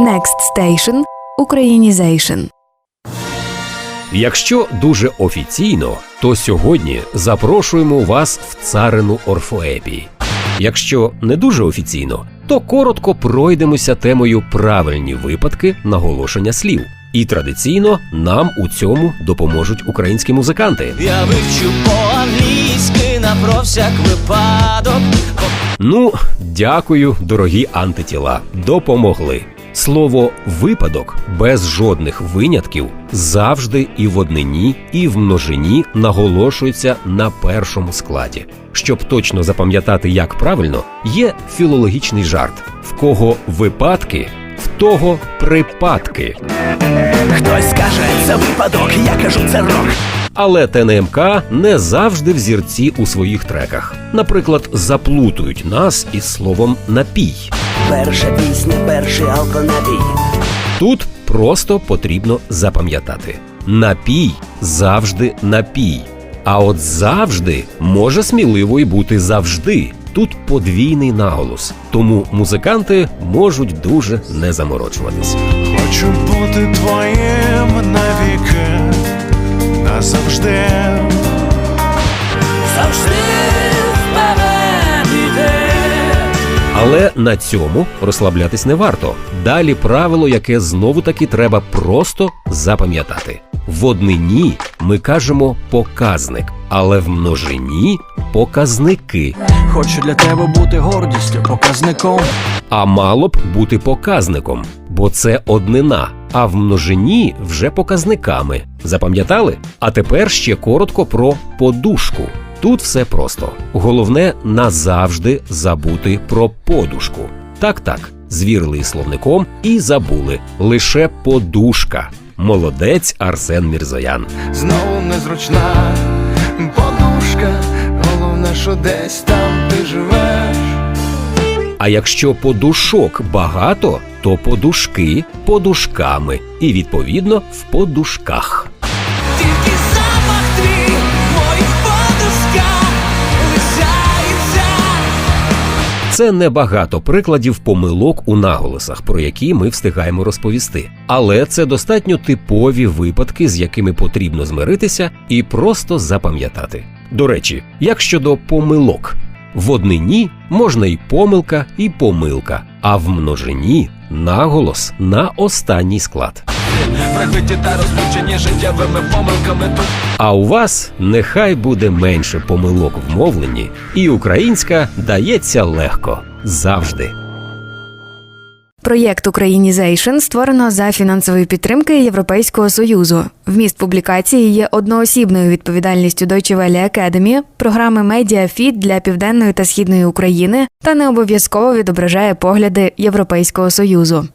Next Station – Українізейшн. Якщо дуже офіційно, то сьогодні запрошуємо вас в царину орфоепії. Якщо не дуже офіційно, то коротко пройдемося темою правильні випадки наголошення слів. І традиційно нам у цьому допоможуть українські музиканти. Я вивчу по-англійськи на про всяк випадок. Ну, дякую, дорогі антитіла. Допомогли. Слово випадок без жодних винятків завжди і в однині, і в множині наголошується на першому складі. Щоб точно запам'ятати, як правильно, є філологічний жарт: в кого випадки, в того припадки. Хтось скаже, це випадок, я кажу, це рок. Але ТНМК не завжди взірці у своїх треках. Наприклад, заплутують нас із словом напій. Перша пісня, перший алконапій. Тут просто потрібно запам'ятати: напій завжди напій. А от завжди може сміливо й бути завжди. Тут подвійний наголос, тому музиканти можуть дуже не заморочуватись. Хочу бути твоїм Але на цьому розслаблятись не варто. Далі правило, яке знову таки треба просто запам'ятати. В однині ми кажемо показник, але в множині показники. Хочу для тебе бути гордістю, показником. А мало б бути показником, бо це однина, а в множині вже показниками. Запам'ятали? А тепер ще коротко про подушку. Тут все просто. Головне назавжди забути про подушку. Так, так, звірили словником і забули. Лише подушка. Молодець Арсен Мірзоян. Знову незручна подушка, головне, що десь там ти живеш. А якщо подушок багато, то подушки подушками, і відповідно в подушках. Це небагато прикладів помилок у наголосах, про які ми встигаємо розповісти. Але це достатньо типові випадки, з якими потрібно змиритися і просто запам'ятати. До речі, як щодо помилок, в однині можна і помилка, і помилка, а в множині наголос на останній склад. Прибиті та розлючені життєвими помилками тут. А у вас нехай буде менше помилок в мовленні, і українська дається легко завжди. Проєкт Українізейшн створено за фінансової підтримки Європейського союзу. Вміст публікації є одноосібною відповідальністю Deutsche Welle Academy, програми Медіафіт для південної та східної України та не обов'язково відображає погляди Європейського союзу.